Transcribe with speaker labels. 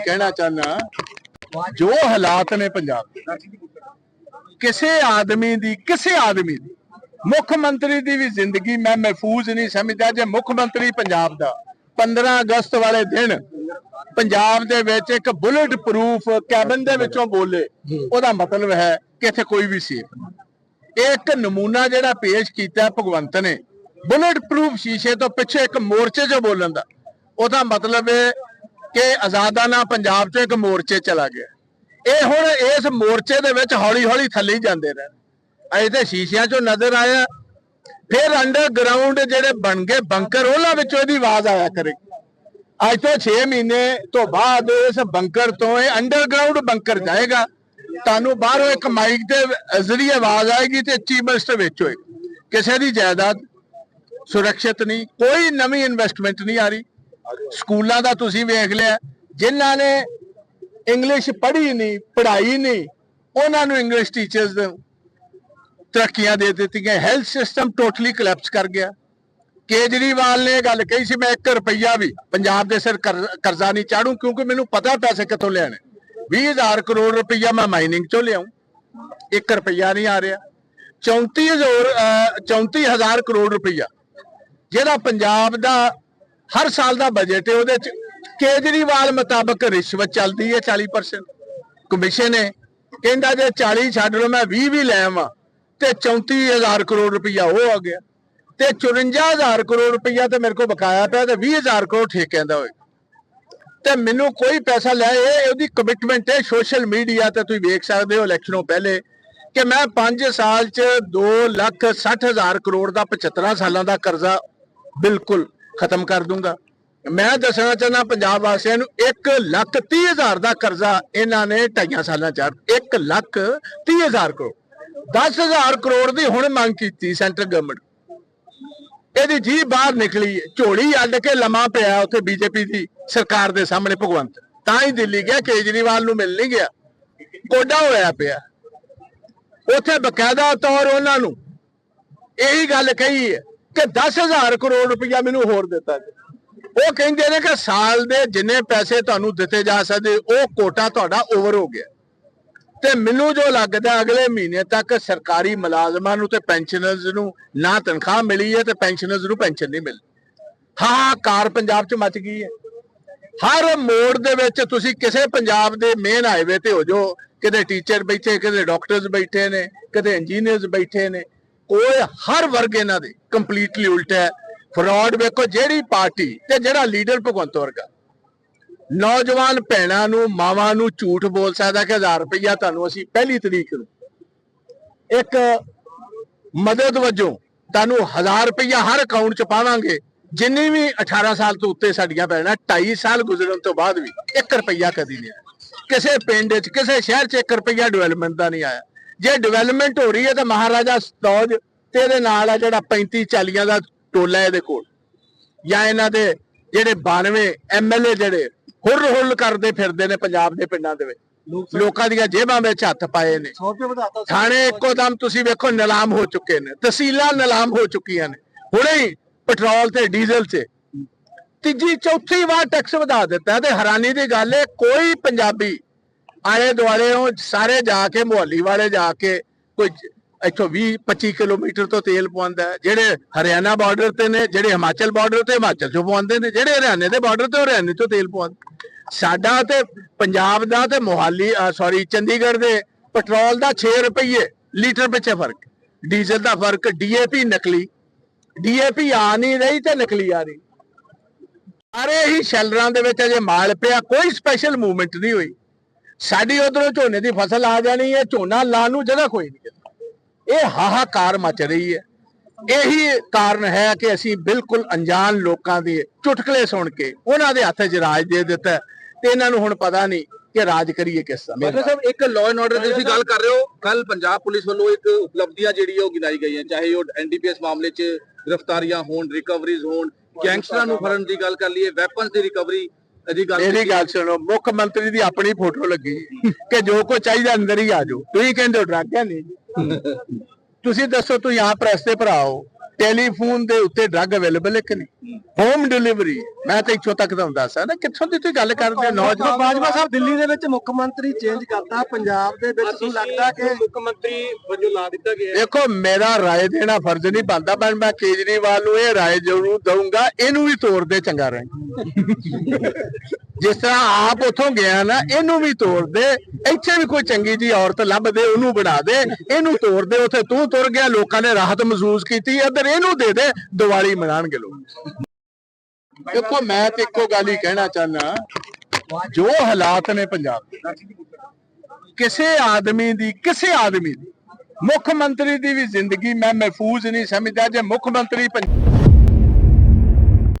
Speaker 1: ਕਹਿਣਾ ਚਾਹਨਾ ਜੋ ਹਾਲਾਤ ਨੇ ਪੰਜਾਬ ਦੇ ਕਿਸੇ ਆਦਮੀ ਦੀ, ਕਿਸੇ ਆਦਮੀ ਦੀ, ਮੁੱਖ ਮੰਤਰੀ ਦੀ ਵੀ ਜ਼ਿੰਦਗੀ ਮੈਂ ਮਹਿਫੂਜ਼ ਨਹੀਂ ਸਮਝਦਾ ਜੇ ਮੁੱਖ ਮੰਤਰੀ ਪੰਜਾਬ ਦਾ। 15 ਅਗਸਤ ਵਾਲੇ ਦਿਨ ਪੰਜਾਬ ਦੇ ਵਿੱਚ ਇੱਕ ਬੁਲਟ ਪ੍ਰੂਫ ਕੈਬਨ ਦੇ ਵਿੱਚੋਂ ਬੋਲੇ, ਉਹਦਾ ਮਤਲਬ ਹੈ ਕਿ ਇੱਥੇ ਕੋਈ ਵੀ ਸੇਫ ਇਹ ਇੱਕ ਨਮੂਨਾ ਜਿਹੜਾ ਪੇਸ਼ ਕੀਤਾ ਭਗਵੰਤ ਨੇ, ਬੁਲਟ ਪ੍ਰੂਫ ਸ਼ੀਸ਼ੇ ਤੋਂ ਪਿੱਛੇ ਇੱਕ ਮੋਰਚੇ 'ਚ ਬੋਲਣ ਦਾ, ਉਹਦਾ ਮਤਲਬ ਹੈ ਕਿ ਆਜ਼ਾਦਾਨਾ ਪੰਜਾਬ 'ਚ ਇੱਕ ਮੋਰਚੇ ਚਲਾ ਗਿਆ। ਇਹ ਹੁਣ ਇਸ ਮੋਰਚੇ ਦੇ ਵਿੱਚ ਹੌਲੀ ਹੌਲੀ ਥੱਲੇ ਜਾਂਦੇ ਰਹੇ ਅਜੇ ਤੇ ਸ਼ੀਸ਼ਿਆਂ 'ਚੋਂ ਨਜ਼ਰ ਆਇਆ ਫਿਰ ਅੰਡਰਗਰਾਉਂਡ ਜਿਹੜੇ ਬਣ ਗਏ ਬੰਕਰ ਉਹਨਾਂ ਵਿੱਚੋਂ ਇਹਦੀ ਆਵਾਜ਼ ਆਇਆ ਕਰੇਗੀ ਅੱਜ ਤੋਂ 6 ਮਹੀਨੇ ਤੋਂ ਬਾਅਦ ਇਸ ਬੰਕਰ ਤੋਂ ਇਹ ਅੰਡਰਗਰਾਉਂਡ ਬੰਕਰ ਜਾਏਗਾ। ਤੁਹਾਨੂੰ ਬਾਹਰੋਂ ਇੱਕ ਮਾਈਕ ਦੇ ਜ਼ਰੀਏ ਆਵਾਜ਼ ਆਏਗੀ ਤੇ ਚੀਫ ਮਿਨਿਸਟਰ ਵਿੱਚ ਹੋਏਗਾ ਕਿਸੇ ਦੀ ਜਾਇਦਾਦ ਸੁਰੱਖਿਅਤ ਨਹੀਂ, ਕੋਈ ਨਵੀਂ ਇਨਵੈਸਟਮੈਂਟ ਨਹੀਂ ਆ ਰਹੀ। ਸਕੂਲਾਂ ਦਾ ਤੁਸੀਂ ਵੇਖ ਲਿਆ ਜਿਨ੍ਹਾਂ ਨੇ ਇੰਗਲਿਸ਼ ਪੜ੍ਹੀ ਨਹੀਂ ਪੜ੍ਹਾਈ ਨਹੀਂ ਉਹਨਾਂ ਨੂੰ ਇੰਗਲਿਸ਼ ਟੀਚਰਸ ਦੇ ਤਰੱਕੀਆਂ ਦੇ ਦਿੱਤੀਆਂ ਹੈਲਥ ਸਿਸਟਮ ਟੋਟਲੀ ਕਲੈਪਸ ਕਰ ਗਿਆ। ਕੇਜਰੀਵਾਲ ਨੇ ਇਹ ਗੱਲ ਕਹੀ ਸੀ ਮੈਂ 1 ਰੁਪਈਆ ਵੀ ਪੰਜਾਬ ਦੇ ਸਿਰ ਕਰਜ਼ਾ ਨਹੀਂ ਚਾੜੂ ਕਿਉਂਕਿ ਮੈਨੂੰ ਪਤਾ ਪੈਸੇ ਕਿੱਥੋਂ ਲਿਆਣੇ 20000 ਕਰੋੜ ਰੁਪਈਆ ਮੈਂ ਮਾਈਨਿੰਗ ਚੋਂ ਲਿਆਉਂ 1 ਰੁਪਈਆ ਨਹੀਂ ਆ ਰਿਹਾ। 34000 ਅਹ, 34000 ਕਰੋੜ ਰੁਪਈਆ ਜਿਹੜਾ ਪੰਜਾਬ ਦਾ ਹਰ ਸਾਲ ਦਾ ਬਜਟ ਹੈ, ਉਹਦੇ ਚ ਕੇਜਰੀਵਾਲ ਮੁਤਾਬਕ ਰਿਸ਼ਵਤ ਚੱਲਦੀ ਹੈ 40% ਕਮਿਸ਼ਨ ਹੈ ਕਹਿੰਦਾ ਜੇ 40 ਛੱਡ ਲਓ, ਮੈਂ 20 ਵੀ ਲੈ ਆਵਾਂ ਤੇ 34000 ਕਰੋੜ ਰੁਪਈਆ ਉਹ ਆ ਗਿਆ। ਤੇ 54000 ਕਰੋੜ ਰੁਪਈਆ ਤੇ ਮੇਰੇ ਕੋਲ ਬਕਾਇਆ ਪਿਆ ਤੇ 20000 ਕਰੋੜ ਠੇਕਿਆਂ ਦਾ ਹੋਏ ਤੇ ਮੈਨੂੰ ਕੋਈ ਪੈਸਾ ਲੈ, ਇਹ ਉਹਦੀ ਕਮਿਟਮੈਂਟ ਹੈ ਸੋਸ਼ਲ ਮੀਡੀਆ ਤੇ ਤੁਸੀਂ ਵੇਖ ਸਕਦੇ ਹੋ ਇਲੈਕਸ਼ਨੋਂ ਪਹਿਲੇ ਕਿ ਮੈਂ 5 ਸਾਲ ਚ 2 ਲੱਖ 60 ਹਜ਼ਾਰ ਕਰੋੜ ਦਾ 75 ਸਾਲਾਂ ਦਾ ਕਰਜ਼ਾ ਬਿਲਕੁਲ ਖਤਮ ਕਰ ਦੂੰਗਾ। ਮੈਂ ਦੱਸਣਾ ਚਾਹੁੰਦਾ ਪੰਜਾਬ ਵਾਸੀਆਂ ਨੂੰ 1 ਲੱਖ 30 ਹਜ਼ਾਰ ਦਾ ਕਰਜ਼ਾ ਇਹਨਾਂ ਨੇ ਢਾਈਆਂ ਸਾਲਾਂ ਚ 1 ਲੱਖ 30 ਹਜ਼ਾਰ ਕਰੋੜ 10 ਹਜ਼ਾਰ ਕਰੋੜ ਦੀ ਹੁਣ ਮੰਗ ਕੀਤੀ ਸੈਂਟਰ ਗਵਰਨਮੈਂਟ ਇਹਦੀ ਜੀ ਬਾਹਰ ਨਿਕਲੀ ਝੋਲੀ ਅੱਡ ਕੇ ਲਮਾ ਪਿਆ ਉੱਥੇ ਬੀਜੇਪੀ ਦੀ ਸਰਕਾਰ ਦੇ ਸਾਹਮਣੇ, ਭਗਵੰਤ। ਤਾਂ ਹੀ ਦਿੱਲੀ ਗਿਆ, ਕੇਜਰੀਵਾਲ ਨੂੰ ਮਿਲ ਨਹੀਂ ਗਿਆ। ਕੋਡਾ ਹੋਇਆ ਪਿਆ। ਉੱਥੇ ਬਕਾਇਦਾ ਤੌਰ ਉਹਨਾਂ ਨੂੰ। ਇਹੀ ਗੱਲ ਕਹੀ ਹੈ ਕਿ 10000 ਕਰੋੜ ਰੁਪਇਆ ਮੈਨੂੰ ਹੋਰ ਦਿੱਤਾ ਜੀ ਉਹ ਕਹਿੰਦੇ ਨੇ ਕਿ ਸਾਲ ਦੇ ਜਿੰਨੇ ਪੈਸੇ ਤੁਹਾਨੂੰ ਦਿੱਤੇ ਜਾ ਸਕਦੇ, ਉਹ ਕੋਟਾ ਤੁਹਾਡਾ ਓਵਰ ਹੋ ਗਿਆ। ਤੇ ਮੈਨੂੰ ਜੋ ਲੱਗਦਾ, ਅਗਲੇ ਮਹੀਨੇ ਤੱਕ ਸਰਕਾਰੀ ਮੁਲਾਜ਼ਮਾਂ ਨੂੰ ਤੇ ਪੈਨਸ਼ਨਰਜ਼ ਨੂੰ ਨਾ ਤਨਖਾਹ ਮਿਲੀ ਹੈ ਤੇ ਪੈਨਸ਼ਨਰਜ਼ ਨੂੰ ਪੈਨਸ਼ਨ ਨਹੀਂ ਮਿਲ ਹਾਂ ਕਾਰ ਪੰਜਾਬ 'ਚ ਮਚ ਗਈ ਹੈ। ਹਰ ਮੋੜ ਦੇ ਵਿੱਚ ਤੁਸੀਂ ਕਿਸੇ ਪੰਜਾਬ ਦੇ ਮੇਨ ਹਾਈਵੇ ਤੇ ਹੋ ਜੋ ਕਿਤੇ ਟੀਚਰ ਬੈਠੇ, ਕਿਤੇ ਡਾਕਟਰਸ ਬੈਠੇ ਨੇ, ਕਿਤੇ ਇੰਜੀਨੀਅਰਸ ਬੈਠੇ ਨੇ ਕੋਈ ਹਰ ਵਰਗ ਇਹਨਾਂ ਦੇ ਕੰਪਲੀਟਲੀ ਉਲਟਾ ਹੈ। ਫਰਾਡ ਵੇਖੋ, ਜਿਹੜੀ ਪਾਰਟੀ ਤੇ ਜਿਹੜਾ ਲੀਡਰ ਭਗਵੰਤ ਵਰਗਾ। ਨੌਜਵਾਨ ਭੈਣਾਂ ਨੂੰ, ਮਾਵਾਂ ਨੂੰ ਝੂਠ ਬੋਲ ਸਕਦਾ ਕਿ 1000 ਰੁਪਇਆ ਤੁਹਾਨੂੰ ਅਸੀਂ ਪਹਿਲੀ ਤਰੀਕ ਨੂੰ ਇੱਕ ਮਦਦ ਵਜੋਂ ਤੁਹਾਨੂੰ 1000 ਰੁਪਇਆ ਹਰ ਅਕਾਊਂਟ 'ਚ ਪਾਵਾਂਗੇ। ਜਿੰਨੀ ਵੀ 18 ਸਾਲ ਤੋਂ ਉੱਤੇ ਸਾਡੀਆਂ ਭੈਣਾਂ 2.5 ਸਾਲ ਗੁਜ਼ਰਨ ਤੋਂ ਬਾਅਦ ਵੀ 1 ਰੁਪਇਆ ਕਦੀ ਨਹੀਂ ਆਇਆ। ਕਿਸੇ ਪਿੰਡ 'ਚ, ਕਿਸੇ ਸ਼ਹਿਰ 'ਚ 1 ਰੁਪਇਆ ਡਿਵੈਲਪਮੈਂਟ ਦਾ ਨਹੀਂ ਆਇਆ। ਜੇ ਡਿਵੈਲਪਮੈਂਟ ਹੋ ਰਹੀ ਹੈ ਤਾਂ ਮਹਾਰਾਜਾ ਸਤੌਜ ਤੇ ਇਹਦੇ ਨਾਲ ਆ ਜਿਹੜਾ 35 40 ਦਾ ਟੋਲਾ ਇਹਦੇ ਕੋਲ। ਜਾਂ ਇਹਨਾਂ ਦੇ ਜਿਹੜੇ 92 ਐਮਐਲਏ ਜਿਹੜੇ ਹੁਰ ਹੁਰ ਕਰਦੇ ਫਿਰਦੇ ਨੇ ਪੰਜਾਬ ਦੇ ਪਿੰਡਾਂ ਦੇ ਵਿੱਚ। ਲੋਕਾਂ ਦੀਆਂ ਜੇਬਾਂ ਵਿੱਚ ਹੱਥ ਪਾਏ ਨੇ।
Speaker 2: 100 ਰੁਪਏ ਵਧਾਤਾ
Speaker 1: ਥਾਣੇ ਇੱਕੋ ਦਮ ਤੁਸੀਂ ਵੇਖੋ ਨਿਲਾਮ ਹੋ ਚੁੱਕੇ ਨੇ। ਤਹਿਸੀਲਾਂ ਨਿਲਾਮ ਹੋ ਚੁੱਕੀਆਂ ਨੇ। ਹੁਣੇ ਹੀ ਪੈਟਰੋਲ ਤੇ ਡੀਜ਼ਲ 'ਚ ਤੀਜੀ ਚੌਥੀ ਵਾਰ ਟੈਕਸ ਵਧਾ ਦਿੱਤਾ ਤੇ ਹੈਰਾਨੀ ਦੀ ਗੱਲ ਹੈ ਕੋਈ ਪੰਜਾਬੀ ਆਲੇ ਦੁਆਲੇ ਉਹ ਸਾਰੇ ਜਾ ਕੇ, ਮੁਹੱਲੀ ਵਾਲੇ ਜਾ ਕੇ ਕੋਈ ਇੱਥੋਂ 20 25 ਕਿਲੋਮੀਟਰ ਤੋਂ ਤੇਲ ਪਵਾਉਂਦਾ ਜਿਹੜੇ ਹਰਿਆਣਾ ਬਾਰਡਰ ਤੇ ਨੇ, ਜਿਹੜੇ ਹਿਮਾਚਲ ਬਾਰਡਰ ਤੇ, ਹਿਮਾਚਲ ਚੋਂ ਪਵਾਉਂਦੇ ਨੇ, ਜਿਹੜੇ ਹਰਿਆਣੇ ਦੇ ਬਾਰਡਰ ਤੇ, ਉਹ ਹਰਿਆਣੇ ਤੋਂ ਤੇਲ ਪਵਾਉਂਦੇ ਸਾਡਾ ਤੇ ਪੰਜਾਬ ਦਾ ਤੇ ਮੋਹਾਲੀ ਸੌਰੀ ਚੰਡੀਗੜ੍ਹ ਦੇ ਪੈਟਰੋਲ ਦਾ 6 ਰੁਪਏ ਲੀਟਰ ਪਿੱਛੇ ਫ਼ਰਕ। ਡੀਜ਼ਲ ਦਾ ਫ਼ਰਕ, ਡੀਏਪੀ ਨਕਲੀ। ਡੀਏਪੀ ਆ ਨਹੀਂ ਰਹੀ ਤੇ ਨਕਲੀ ਆ ਰਹੀ। ਸਾਰੇ ਹੀ ਸ਼ੈਲਰਾਂ ਦੇ ਵਿੱਚ ਅਜੇ ਮਾਲ ਪਿਆ, ਕੋਈ ਸਪੈਸ਼ਲ ਮੂਵਮੈਂਟ ਨਹੀਂ ਹੋਈ। ਸਾਡੀ ਉਧਰੋਂ ਝੋਨੇ ਦੀ ਫਸਲ ਆ ਜਾਣੀ ਹੈ ਝੋਨਾ ਲਾਉਣ ਨੂੰ ਜਗ੍ਹਾ ਕੋਈ ਨਹੀਂ ਇਹ ਹਾਹਾਕਾਰ ਮਚ ਰਹੀ ਹੈ। ਇਹੀ ਕਾਰਨ ਹੈ ਕਿ ਅਸੀਂ ਬਿਲਕੁਲ ਅਣਜਾਣ ਲੋਕਾਂ ਦੇ ਚੁਟਕਲੇ ਸੁਣ ਕੇ ਉਹਨਾਂ ਦੇ ਹੱਥ 'ਚ ਰਾਜ ਦੇ ਦਿੱਤਾ ਹੈ ਤੇ ਇਹਨਾਂ ਨੂੰ ਹੁਣ ਪਤਾ ਨਹੀਂ ਕਿ ਰਾਜ ਕਰੀਏ ਕਿਸ ਸਮੇਂ
Speaker 2: ਮਾਜਾ ਸਾਹਿਬ ਇੱਕ ਲਾਅ ਐਂਡ ਆਰਡਰ ਦੀ ਤੁਸੀਂ ਗੱਲ ਕਰ ਰਹੇ ਹੋ ਕੱਲ ਪੰਜਾਬ ਪੁਲਿਸ ਵੱਲੋਂ ਇੱਕ ਉਪਲਬਧੀਆਂ ਜਿਹੜੀ ਉਹ ਗਿਣਾਈ ਗਈਆਂ ਚਾਹੇ ਉਹ ਐਨਡੀਪੀਐਸ ਮਾਮਲੇ 'ਚ ਗ੍ਰਿਫਤਾਰੀਆਂ ਹੋਣ ਰਿਕਵਰੀਜ਼ ਹੋਣ ਗੈਂਗਸਟਰਾਂ ਨੂੰ ਫੜਨ ਦੀ ਗੱਲ ਕਰ ਲਈਏ ਵੈਪਨਸ ਦੀ ਰਿਕਵਰੀ
Speaker 1: ਮੇਰੀ ਗੱਲ ਸੁਣੋ। ਮੁੱਖ ਮੰਤਰੀ ਦੀ ਆਪਣੀ ਫੋਟੋ ਲੱਗੀ ਕਿ ਜੋ ਕੋ ਚਾਹੀਦਾ ਅੰਦਰ ਹੀ ਆ ਜਾਓ। ਤੁਸੀਂ ਕਹਿੰਦੇ ਹੋ ਡਰਾਗਿਆ ਨਹੀਂ। ਤੁਸੀਂ ਦੱਸੋ ਤੁਸੀਂ ਆ ਪ੍ਰੈਸ ਤੇ ਭਰਾਓ ਟੈਲੀਫੋਨ ਦੇ ਉੱਤੇ ਡਰੱਗ ਅਵੇਲੇਬਲ ਹੈ ਕਿ ਨਹੀਂ? ਹੋਮ ਡਿਲੀਵਰੀ ਮੈਂ ਤਾਂ ਇੱਥੋਂ ਤੱਕ ਤਾਂ ਹੁੰਦਾ ਸਾਂ ਨਾ ਕਿੱਥੋਂ ਦੀ ਤੁਸੀਂ ਗੱਲ ਕਰਦੇ ਹੋ? ਨੌਜਵਾਨ
Speaker 3: ਬਾਜਵਾ ਸਾਹਿਬ ਦਿੱਲੀ ਦੇ ਵਿੱਚ ਮੁੱਖ ਮੰਤਰੀ ਚੇਂਜ ਕਰਤਾ ਪੰਜਾਬ ਦੇ ਵਿੱਚ ਤੁਹਾਨੂੰ ਲੱਗਦਾ ਕਿ
Speaker 2: ਮੁੱਖ ਮੰਤਰੀ ਵਜੋਂ ਲਾ ਦਿੱਤਾ ਗਿਆ
Speaker 1: ਦੇਖੋ ਮੇਰਾ ਰਾਏ ਦੇਣਾ ਫਰਜ਼ ਨਹੀਂ ਬਣਦਾ ਪਰ ਮੈਂ ਕੇਜਰੀਵਾਲ ਨੂੰ ਇਹ ਰਾਏ ਜ਼ਰੂਰ ਦਊਂਗਾ ਇਹਨੂੰ ਵੀ ਤੋੜ ਦੇ ਚੰਗਾ ਰਹੇ ਜਿਸ ਤਰ੍ਹਾਂ ਆਪ ਉਥੋਂ ਗਿਆ ਨਾ, ਇਹਨੂੰ ਵੀ ਤੋੜ ਦੇ। ਇੱਥੇ ਵੀ ਕੋਈ ਚੰਗੀ ਜੀ ਔਰਤ ਲੱਭ ਦੇ, ਉਹਨੂੰ ਬਣਾ ਦੇ। ਇਹਨੂੰ ਤੋੜ ਦੇ, ਉੱਥੇ ਤੂੰ ਤੁਰ ਗਿਆ, ਲੋਕਾਂ ਨੇ ਰਾਹਤ ਮਹਿਸੂਸ ਕੀਤੀ, ਇੱਧਰ ਇਹਨੂੰ ਦੇ ਦੇ, ਦੀਵਾਲੀ ਮਨਾਣਗੇ ਲੋਕ। ਦੇਖੋ, ਮੈਂ ਤੇ ਇੱਕੋ ਗੱਲ ਹੀ ਕਹਿਣਾ ਚਾਹਨਾ ਜੋ ਹਾਲਾਤ ਨੇ ਪੰਜਾਬ ਦੇ, ਕਿਸੇ ਆਦਮੀ ਦੀ, ਕਿਸੇ ਆਦਮੀ ਦੀ, ਮੁੱਖ ਮੰਤਰੀ ਦੀ ਵੀ ਜ਼ਿੰਦਗੀ ਮੈਂ ਮਹਿਫੂਜ਼ ਨਹੀਂ ਸਮਝਦਾ, ਜੇ ਮੁੱਖ ਮੰਤਰੀ ਪੰਜ-